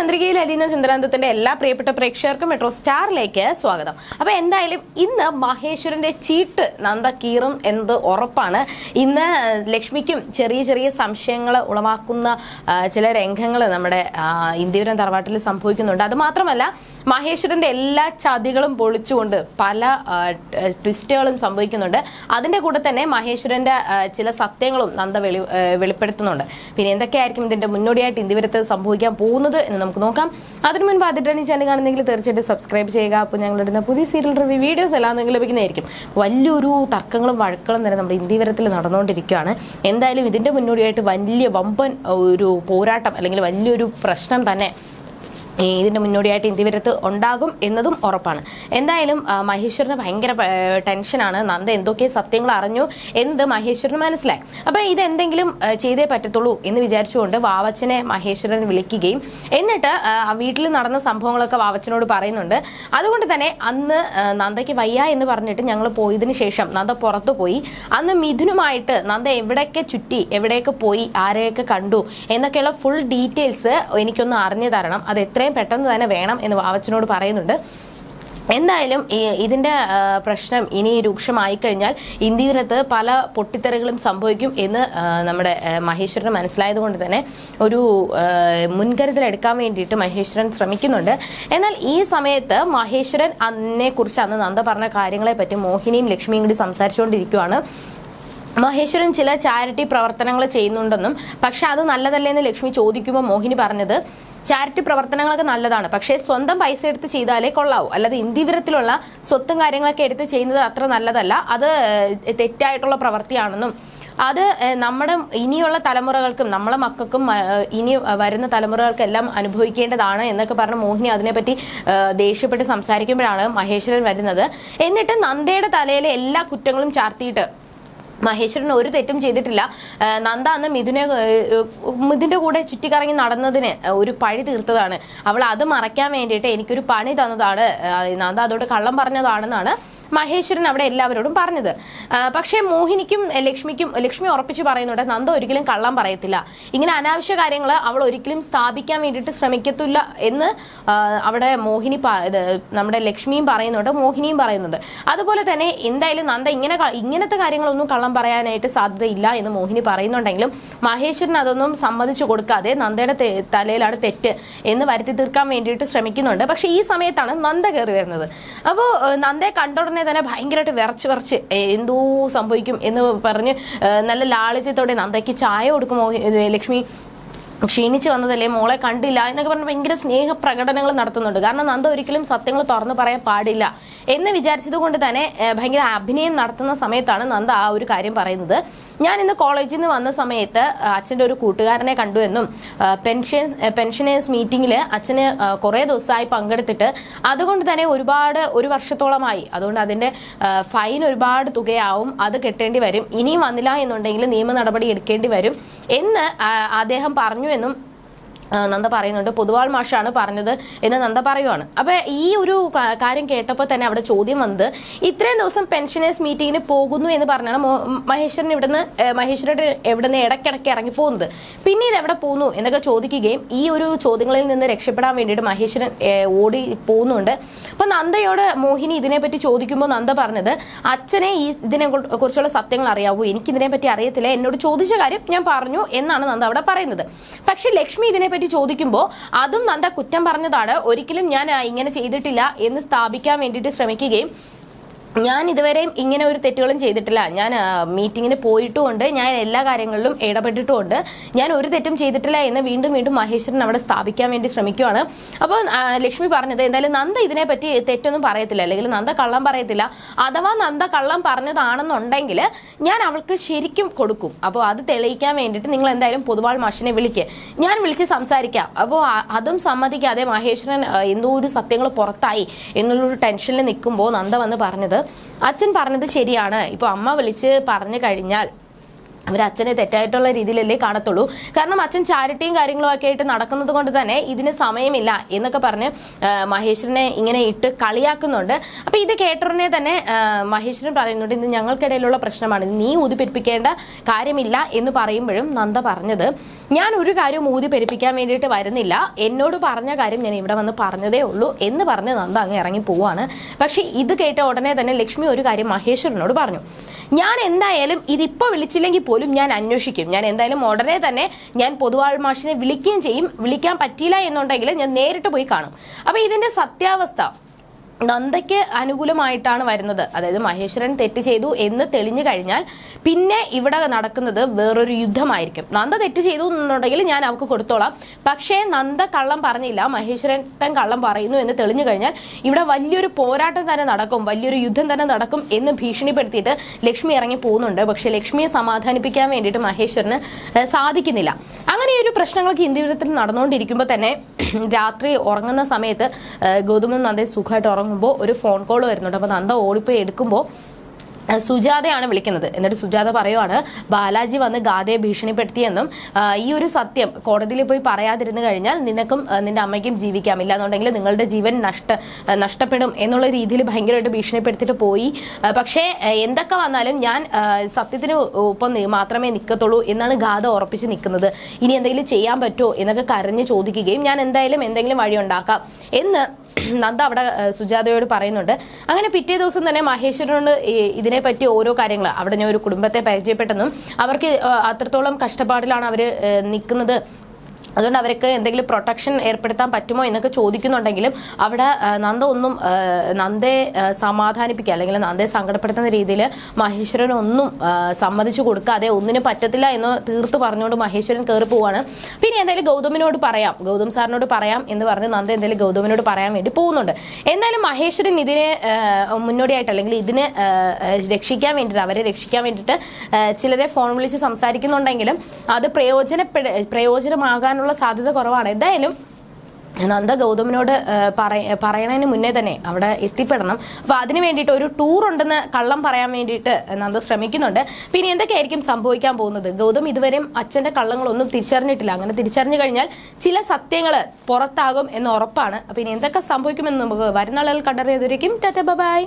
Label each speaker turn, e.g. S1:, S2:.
S1: ചന്ദ്രികയിൽ അലീന ചന്ദ്രാന്തത്തിന്റെ എല്ലാ പ്രിയപ്പെട്ട പ്രേക്ഷകർക്കും മെട്രോ സ്റ്റാറിലേക്ക് സ്വാഗതം. അപ്പൊ എന്തായാലും ഇന്ന് മഹേശ്വരന്റെ ചീട്ട് നന്ദ കീറും എന്നത് ഉറപ്പാണ്. ഇന്ന് ലക്ഷ്മിക്കും ചെറിയ ചെറിയ സംശയങ്ങൾ ഉളവാക്കുന്ന ചില രംഗങ്ങൾ നമ്മുടെ ഇന്ത്യപുരം തറവാട്ടിൽ സംഭവിക്കുന്നുണ്ട്. അത് മാത്രമല്ല മഹേശ്വരന്റെ എല്ലാ ചതികളും പൊളിച്ചുകൊണ്ട് പല ട്വിസ്റ്റുകളും സംഭവിക്കുന്നുണ്ട്. അതിന്റെ കൂടെ തന്നെ മഹേശ്വരന്റെ ചില സത്യങ്ങളും നന്ദ വെളി വെളിപ്പെടുത്തുന്നുണ്ട്. പിന്നെ എന്തൊക്കെയായിരിക്കും ഇതിന്റെ മുന്നോടിയായിട്ട് ഇന്ത്യപുരത്ത് സംഭവിക്കാൻ പോകുന്നത് എന്ന് നമുക്ക് നോക്കാം. അതിനു മുൻപ് ആദ്യമായിട്ടാണ് ഈ ചാനൽ കാണുന്നെങ്കിൽ തീർച്ചയായിട്ടും സബ്സ്ക്രൈബ് ചെയ്യുക. അപ്പോൾ ഞങ്ങൾ ഇടുന്ന പുതിയ സീരിയൽ റിവ്യൂ വീഡിയോസ് എല്ലാം നിങ്ങൾ ലഭിക്കുന്നതായിരിക്കും. വലിയൊരു തർക്കങ്ങളും വഴക്കുകളും തന്നെ നമ്മുടെ ഇന്ത്യവരത്തിൽ നടന്നുകൊണ്ടിരിക്കുകയാണ്. എന്തായാലും ഇതിന്റെ മുന്നോടിയായിട്ട് വലിയ വമ്പൻ ഒരു പോരാട്ടം അല്ലെങ്കിൽ വലിയൊരു പ്രശ്നം തന്നെ ഈ ഇതിന്റെ മുന്നോടിയായിട്ട് ഇന്ത്യവരത്ത് ഉണ്ടാകും എന്നതും ഉറപ്പാണ്. എന്തായാലും മഹേശ്വരന് ഭയങ്കര ടെൻഷനാണ്. നന്ദ എന്തൊക്കെ സത്യങ്ങൾ അറിഞ്ഞു എന്ത് മഹേശ്വരന് മനസ്സിലായി. അപ്പം ഇതെന്തെങ്കിലും ചെയ്തേ പറ്റത്തുള്ളൂ എന്ന് വിചാരിച്ചുകൊണ്ട് വാവച്ചനെ മഹേശ്വരൻ വിളിക്കുകയും എന്നിട്ട് വീട്ടിൽ നടന്ന സംഭവങ്ങളൊക്കെ വാവച്ചനോട് പറയുന്നുണ്ട്. അതുകൊണ്ട് തന്നെ അന്ന് നന്ദയ്ക്ക് വയ്യ എന്ന് പറഞ്ഞിട്ട് ഞങ്ങൾ പോയതിന് ശേഷം നന്ദ പുറത്തു പോയി. അന്ന് മിഥുനുമായിട്ട് നന്ദ എവിടെയൊക്കെ ചുറ്റി എവിടെയൊക്കെ പോയി ആരെയൊക്കെ കണ്ടു എന്നൊക്കെയുള്ള ഫുൾ ഡീറ്റെയിൽസ് എനിക്കൊന്ന് അറിഞ്ഞു തരണം. അത് എത്രയും പെട്ടെന്ന് തന്നെ വേണം എന്ന് വാവച്ചനോട് പറയുന്നുണ്ട്. എന്തായാലും ഇതിന്റെ പ്രശ്നം ഇനി രൂക്ഷമായി കഴിഞ്ഞാൽ ഇന്ത്യയിലത്ത് പല പൊട്ടിത്തെറികളും സംഭവിക്കും എന്ന് നമ്മുടെ മഹേശ്വരൻ മനസ്സിലായത് കൊണ്ട് തന്നെ ഒരു മുൻകരുതൽ എടുക്കാൻ വേണ്ടിയിട്ട് മഹേശ്വരൻ ശ്രമിക്കുന്നുണ്ട്. എന്നാൽ ഈ സമയത്ത് മഹേശ്വരൻ അന്നെ കുറിച്ച് അന്ന് നന്ദ പറഞ്ഞ കാര്യങ്ങളെപ്പറ്റി മോഹിനിയും ലക്ഷ്മിയും കൂടി സംസാരിച്ചുകൊണ്ടിരിക്കുകയാണ് മഹേശ്വരൻ ചില ചാരിറ്റി പ്രവർത്തനങ്ങൾ ചെയ്യുന്നുണ്ടെന്നും പക്ഷെ അത് നല്ലതല്ലേ എന്ന് ലക്ഷ്മി ചോദിക്കുമ്പോൾ മോഹിനി പറഞ്ഞത് ചാരിറ്റി പ്രവർത്തനങ്ങളൊക്കെ നല്ലതാണ്. പക്ഷേ സ്വന്തം പൈസ എടുത്ത് ചെയ്താലേ കൊള്ളാവൂ. അല്ലാതെ ഇന്ത്യവിരത്തിലുള്ള സ്വത്തും കാര്യങ്ങളൊക്കെ എടുത്ത് ചെയ്യുന്നത് അത്ര നല്ലതല്ല. അത് തെറ്റായിട്ടുള്ള പ്രവൃത്തിയാണെന്നും അത് നമ്മുടെ ഇനിയുള്ള തലമുറകൾക്കും നമ്മളെ മക്കൾക്കും ഇനി വരുന്ന തലമുറകൾക്കെല്ലാം അനുഭവിക്കേണ്ടതാണ് എന്നൊക്കെ പറഞ്ഞ് മോഹിനി അതിനെപ്പറ്റി ദേഷ്യപ്പെട്ട് സംസാരിക്കുമ്പോഴാണ് മഹേശ്വരൻ വരുന്നത്. എന്നിട്ട് നന്ദയുടെ തലയിലെ എല്ലാ കുറ്റങ്ങളും ചാർത്തിയിട്ട് മഹേശ്വരൻ ഒരു തെറ്റും ചെയ്തിട്ടില്ല. നന്ദ അന്ന് മിഥുനെ മിഥുന്റെ കൂടെ ചുറ്റിക്കറങ്ങി നടന്നതിന് ഒരു പഴി തീർത്തതാണ്. അവൾ അത് മറയ്ക്കാൻ വേണ്ടിയിട്ട് എനിക്കൊരു പണി തന്നതാണ്. നന്ദ അതോട് കള്ളം പറഞ്ഞതാണെന്നാണ് മഹേശ്വരൻ അവിടെ എല്ലാവരോടും പറഞ്ഞത്. പക്ഷേ മോഹിനിക്കും ലക്ഷ്മിക്കും ലക്ഷ്മി ഉറപ്പിച്ച് പറയുന്നുണ്ട് നന്ദ ഒരിക്കലും കള്ളം പറയത്തില്ല. ഇങ്ങനെ അനാവശ്യ കാര്യങ്ങൾ അവൾ ഒരിക്കലും സ്ഥാപിക്കാൻ വേണ്ടിയിട്ട് ശ്രമിക്കത്തില്ല എന്ന് അവിടെ മോഹിനി നമ്മുടെ ലക്ഷ്മിയും പറയുന്നുണ്ട് മോഹിനിയും പറയുന്നുണ്ട്. അതുപോലെ തന്നെ എന്തായാലും നന്ദ ഇങ്ങനെ ഇങ്ങനത്തെ കാര്യങ്ങളൊന്നും കള്ളം പറയാനായിട്ട് സാധ്യതയില്ല എന്ന് മോഹിനി പറയുന്നുണ്ടെങ്കിലും മഹേശ്വരൻ അതൊന്നും സമ്മതിച്ചു കൊടുക്കാതെ നന്ദയുടെ തലയിലാണ് തെറ്റ് എന്ന് വരുത്തി തീർക്കാൻ വേണ്ടിയിട്ട് ശ്രമിക്കുന്നുണ്ട്. പക്ഷെ ഈ സമയത്താണ് നന്ദ കയറി വരുന്നത്. അപ്പോൾ നന്ദയെ കണ്ട ഉടനെ തന്നെ ഭയങ്കരമായിട്ട് വിറച്ച് വിറച്ച് എന്തോ സംഭവിക്കും എന്ന് പറഞ്ഞ് നല്ല ലാളിത്യത്തോടെ നന്ദയ്ക്ക് ചായ കൊടുക്കുമോ ലക്ഷ്മി. ക്ഷീണിച്ച് വന്നതല്ലേ മോളെ കണ്ടില്ല എന്നൊക്കെ പറഞ്ഞ് ഭയങ്കര സ്നേഹ പ്രകടനങ്ങൾ നടത്തുന്നുണ്ട്. കാരണം നന്ദ ഒരിക്കലും സത്യങ്ങൾ തുറന്നു പറയാൻ പാടില്ല എന്ന് വിചാരിച്ചത് കൊണ്ട് തന്നെ ഭയങ്കര അഭിനയം നടത്തുന്ന സമയത്താണ് നന്ദ ആ ഒരു കാര്യം പറയുന്നത്. ഞാൻ ഇന്ന് കോളേജിൽ നിന്ന് വന്ന സമയത്ത് അച്ഛന്റെ ഒരു കൂട്ടുകാരനെ കണ്ടു എന്നും പെൻഷൻസ് പെൻഷനേഴ്സ് മീറ്റിംഗിൽ അച്ഛന് കുറേ ദിവസമായി പങ്കെടുത്തിട്ട് അതുകൊണ്ട് തന്നെ ഒരുപാട് ഒരു വർഷത്തോളമായി. അതുകൊണ്ട് അതിന്റെ ഫൈൻ ഒരുപാട് തുകയാവും. അത് കെട്ടേണ്ടി വരും. ഇനിയും വന്നില്ല എന്നുണ്ടെങ്കിൽ നിയമ നടപടി എടുക്കേണ്ടി വരും എന്ന് അദ്ദേഹം പറഞ്ഞു എന്നും നന്ദ പറയുന്നുണ്ട്. പൊതുവാൾ മാഷാണ് പറഞ്ഞത് എന്ന് നന്ദ പറയുവാണ്. അപ്പൊ ഈ ഒരു കാര്യം കേട്ടപ്പോൾ തന്നെ അവിടെ ചോദ്യം വന്നത് ഇത്രയും ദിവസം പെൻഷനേഴ്സ് മീറ്റിംഗിന് പോകുന്നു എന്ന് പറഞ്ഞാണ് മഹേശ്വരൻ ഇവിടുന്ന് മഹേശ്വരൻ ഇവിടുന്ന് ഇടയ്ക്കിടയ്ക്ക് ഇറങ്ങി പോകുന്നത്. പിന്നെ ഇത് എവിടെ പോകുന്നു എന്നൊക്കെ ചോദിക്കുകയും ഈ ഒരു ചോദ്യങ്ങളിൽ നിന്ന് രക്ഷപ്പെടാൻ വേണ്ടിയിട്ട് മഹേശ്വരൻ ഓടി പോകുന്നുണ്ട്. അപ്പൊ നന്ദയോട് മോഹിനി ഇതിനെപ്പറ്റി ചോദിക്കുമ്പോൾ നന്ദ പറഞ്ഞത് അച്ഛനെ ഈ ഇതിനെ കുറിച്ചുള്ള സത്യങ്ങൾ അറിയാവൂ. ഇതിനെപ്പറ്റി അറിയത്തില്ല. എന്നോട് ചോദിച്ച കാര്യം ഞാൻ പറഞ്ഞു എന്നാണ് നന്ദ അവിടെ പറയുന്നത്. പക്ഷെ ലക്ഷ്മി ഇതിനെപ്പറ്റി ചോദിക്കുമ്പോൾ അതും നന്ദ കുറ്റം പറഞ്ഞതാണ്. ഒരിക്കലും ഞാൻ ഇങ്ങനെ ചെയ്തിട്ടില്ല എന്ന് സ്ഥാപിക്കാൻ വേണ്ടിയിട്ട് ശ്രമിക്കുകയും ഞാൻ ഇതുവരെയും ഇങ്ങനെ ഒരു തെറ്റുകളും ചെയ്തിട്ടില്ല. ഞാൻ മീറ്റിങ്ങിന് പോയിട്ടുമുണ്ട്. ഞാൻ എല്ലാ കാര്യങ്ങളിലും ഇടപെട്ടിട്ടുമുണ്ട്. ഞാൻ ഒരു തെറ്റും ചെയ്തിട്ടില്ല എന്ന് വീണ്ടും വീണ്ടും മഹേശ്വരൻ അവിടെ സ്ഥാപിക്കാൻ വേണ്ടി ശ്രമിക്കുകയാണ് അപ്പോൾ ലക്ഷ്മി പറഞ്ഞത് എന്തായാലും നന്ദ ഇതിനെപ്പറ്റി തെറ്റൊന്നും പറയത്തില്ല. അല്ലെങ്കിൽ നന്ദ കള്ളം പറയത്തില്ല. അഥവാ നന്ദ കള്ളം പറഞ്ഞതാണെന്നുണ്ടെങ്കിൽ ഞാൻ അവൾക്ക് ശരിക്കും കൊടുക്കും. അപ്പോൾ അത് തെളിയിക്കാൻ വേണ്ടിയിട്ട് നിങ്ങൾ എന്തായാലും പൊതുവാൾ മാഷിനെ വിളിക്കുക ഞാൻ വിളിച്ച് സംസാരിക്കാം. അപ്പോൾ അതും സമ്മതിക്കാതെ മഹേശ്വരൻ എന്തോ ഒരു സത്യങ്ങൾ പുറത്തായി. എന്നുള്ളൊരു ടെൻഷനിൽ നിൽക്കുമ്പോൾ നന്ദ വന്ന് പറഞ്ഞത് അച്ഛൻ പറഞ്ഞത് ശരിയാണ്. ഇപ്പോൾ അമ്മ വിളിച്ച് പറഞ്ഞു കഴിഞ്ഞാൽ അവർ അച്ഛനെ തെറ്റായിട്ടുള്ള രീതിയിലല്ലേ കാണത്തുള്ളൂ. കാരണം അച്ഛൻ ചാരിറ്റിയും കാര്യങ്ങളും ഒക്കെ ആയിട്ട് നടക്കുന്നത് കൊണ്ട് തന്നെ ഇതിന് സമയമില്ല എന്നൊക്കെ പറഞ്ഞ് മഹേശ്വരനെ ഇങ്ങനെ ഇട്ട് കളിയാക്കുന്നുണ്ട്. അപ്പൊ ഇത് കേട്ടറിനെ തന്നെ മഹേശ്വരൻ പറയുന്നുണ്ട് ഇത് ഞങ്ങൾക്കിടയിലുള്ള പ്രശ്നമാണ്. നീ ഊതിപ്പെരിപ്പിക്കേണ്ട കാര്യമില്ല എന്ന് പറയുമ്പോഴും നന്ദ പറഞ്ഞത് ഞാൻ ഒരു കാര്യം ഊതി പെരുപ്പിക്കാൻ വേണ്ടിയിട്ട് വരുന്നില്ല. എന്നോട് പറഞ്ഞ കാര്യം ഞാൻ ഇവിടെ വന്ന് പറഞ്ഞതേ ഉള്ളൂ എന്ന് പറഞ്ഞ് നന്ദ അങ്ങ് ഇറങ്ങി പോവാണ്. പക്ഷെ ഇത് കേട്ട ഉടനെ തന്നെ ലക്ഷ്മി ഒരു കാര്യം മഹേശ്വരനോട് പറഞ്ഞു ഞാൻ എന്തായാലും ഇതിപ്പോ വിളിച്ചില്ലെങ്കിൽ പോലും ഞാൻ അന്വേഷിക്കും. ഞാൻ എന്തായാലും ഉടനെ തന്നെ ഞാൻ പൊതുവാൾ മാഷിനെ വിളിക്കുകയും ചെയ്യും. വിളിക്കാൻ പറ്റിയില്ല എന്നുണ്ടെങ്കിൽ ഞാൻ നേരിട്ട് പോയി കാണും. അപ്പൊ ഇതിന്റെ സത്യാവസ്ഥ നന്ദയ്ക്ക് അനുകൂലമായിട്ടാണ് വരുന്നത്. അതായത് മഹേശ്വരൻ തെറ്റ് ചെയ്തു എന്ന് തെളിഞ്ഞു കഴിഞ്ഞാൽ പിന്നെ ഇവിടെ നടക്കുന്നത് വേറൊരു യുദ്ധമായിരിക്കും. നന്ദ തെറ്റ് ചെയ്തു എന്നുണ്ടെങ്കിൽ ഞാൻ അവർക്ക് കൊടുത്തോളാം. പക്ഷേ നന്ദ കള്ളം പറഞ്ഞില്ല. മഹേശ്വരൻ കള്ളം പറയുന്നു എന്ന് തെളിഞ്ഞു കഴിഞ്ഞാൽ ഇവിടെ വലിയൊരു പോരാട്ടം തന്നെ നടക്കും. വലിയൊരു യുദ്ധം തന്നെ നടക്കും എന്ന് ഭീഷണിപ്പെടുത്തിയിട്ട് ലക്ഷ്മി ഇറങ്ങി പോകുന്നുണ്ട്. പക്ഷേ ലക്ഷ്മിയെ സമാധാനിപ്പിക്കാൻ വേണ്ടിയിട്ട് മഹേശ്വരന് സാധിക്കുന്നില്ല. അങ്ങനെ ഒരു പ്രശ്നങ്ങൾക്ക് വിധത്തിൽ നടന്നുകൊണ്ടിരിക്കുമ്പോൾ തന്നെ രാത്രി ഉറങ്ങുന്ന സമയത്ത് ഗൗതമും നന്ദയും സുഖമായിട്ട് ഉറങ്ങുമ്പോൾ ഒരു ഫോൺ കോൾ വരുന്നുണ്ട്. അപ്പോൾ നന്ദ ഓടിപ്പോയി എടുക്കുമ്പോൾ സുജാതയാണ് വിളിക്കുന്നത്. എന്നിട്ട് സുജാത പറയുവാണ് ബാലാജി വന്ന് ഗാഥയെ ഭീഷണിപ്പെടുത്തിയെന്നും ഈ ഒരു സത്യം കോടതിയിൽ പോയി പറയാതിരുന്നു കഴിഞ്ഞാൽ നിനക്കും നിന്റെ അമ്മയ്ക്കും ജീവിക്കാം. ഇല്ലാന്നുണ്ടെങ്കിൽ നിങ്ങളുടെ ജീവൻ നഷ്ട നഷ്ടപ്പെടും എന്നുള്ള രീതിയിൽ ഭയങ്കരമായിട്ട് ഭീഷണിപ്പെടുത്തിയിട്ട് പോയി. പക്ഷേ എന്തൊക്കെ വന്നാലും ഞാൻ സത്യത്തിന് ഒപ്പം മാത്രമേ നിൽക്കത്തുള്ളൂ എന്നാണ് ഗാഥ ഉറപ്പിച്ച് നിൽക്കുന്നത്. ഇനി എന്തെങ്കിലും ചെയ്യാൻ പറ്റുമോ എന്നൊക്കെ കരഞ്ഞ് ചോദിക്കുകയും ഞാൻ എന്തായാലും എന്തെങ്കിലും വഴി ഉണ്ടാക്കാം എന്ന് നന്ദ അവിടെ സുജാതയോട് പറയുന്നുണ്ട്. അങ്ങനെ പിറ്റേ ദിവസം തന്നെ മഹേശ്വരനോട് ഇതിനെപ്പറ്റി ഓരോ കാര്യങ്ങൾ. അവിടെ ഞാൻ ഒരു കുടുംബത്തെ പരിചയപ്പെട്ടെന്നും അവർക്ക് അത്രത്തോളം കഷ്ടപ്പാടിലാണ് അവർ നിൽക്കുന്നത്. അതുകൊണ്ട് അവർക്ക് എന്തെങ്കിലും പ്രൊട്ടക്ഷൻ ഏർപ്പെടുത്താൻ പറ്റുമോ എന്നൊക്കെ ചോദിക്കുന്നുണ്ടെങ്കിലും അവിടെ നന്ദ ഒന്നും നന്ദയെ സമാധാനിപ്പിക്കുക അല്ലെങ്കിൽ നന്ദയെ സങ്കടപ്പെടുത്തുന്ന രീതിയിൽ മഹേശ്വരൻ ഒന്നും സമ്മതിച്ചു കൊടുക്കാതെ ഒന്നിനും പറ്റത്തില്ല എന്ന് തീർത്ത് പറഞ്ഞുകൊണ്ട് മഹേശ്വരൻ കയറി പോവാണ്. പിന്നെ എന്തായാലും ഗൗതമിനോട് പറയാം. ഗൗതം സാറിനോട് പറയാം എന്ന് പറഞ്ഞ് നന്ദ എന്തായാലും ഗൗതമിനോട് പറയാൻ വേണ്ടി പോകുന്നുണ്ട്. എന്തായാലും മഹേശ്വരൻ ഇതിനെ മുന്നോടിയായിട്ട് അല്ലെങ്കിൽ ഇതിനെ രക്ഷിക്കാൻ വേണ്ടിയിട്ട് അവരെ രക്ഷിക്കാൻ വേണ്ടിയിട്ട് ചിലരെ ഫോൺ വിളിച്ച് സംസാരിക്കുന്നുണ്ടെങ്കിലും അത് പ്രയോജനപ്പെട പ്രയോജനമാകാനുള്ള സാധ്യത കുറവാണ്. എന്തായാലും നന്ദ ഗൗതമിനോട് പറയ പറയണതിന് മുന്നേ തന്നെ അവിടെ എത്തിപ്പെടണം. അപ്പൊ അതിന് വേണ്ടിയിട്ട് ഒരു ടൂർ ഉണ്ടെന്ന് കള്ളം പറയാൻ വേണ്ടിയിട്ട് നന്ദ ശ്രമിക്കുന്നുണ്ട്. പിന്നെ എന്തൊക്കെയായിരിക്കും സംഭവിക്കാൻ പോകുന്നത്? ഗൗതം ഇതുവരെയും അച്ഛന്റെ കള്ളങ്ങളൊന്നും തിരിച്ചറിഞ്ഞിട്ടില്ല. അങ്ങനെ തിരിച്ചറിഞ്ഞു കഴിഞ്ഞാൽ ചില സത്യങ്ങൾ പുറത്താകും എന്ന് ഉറപ്പാണ്. അപ്പൊ ഇനി എന്തൊക്കെ സംഭവിക്കുമെന്ന് നമുക്ക് വരുന്ന ആളുകൾ കണ്ടറിയതായിരിക്കും ടാറ്റ ബൈ.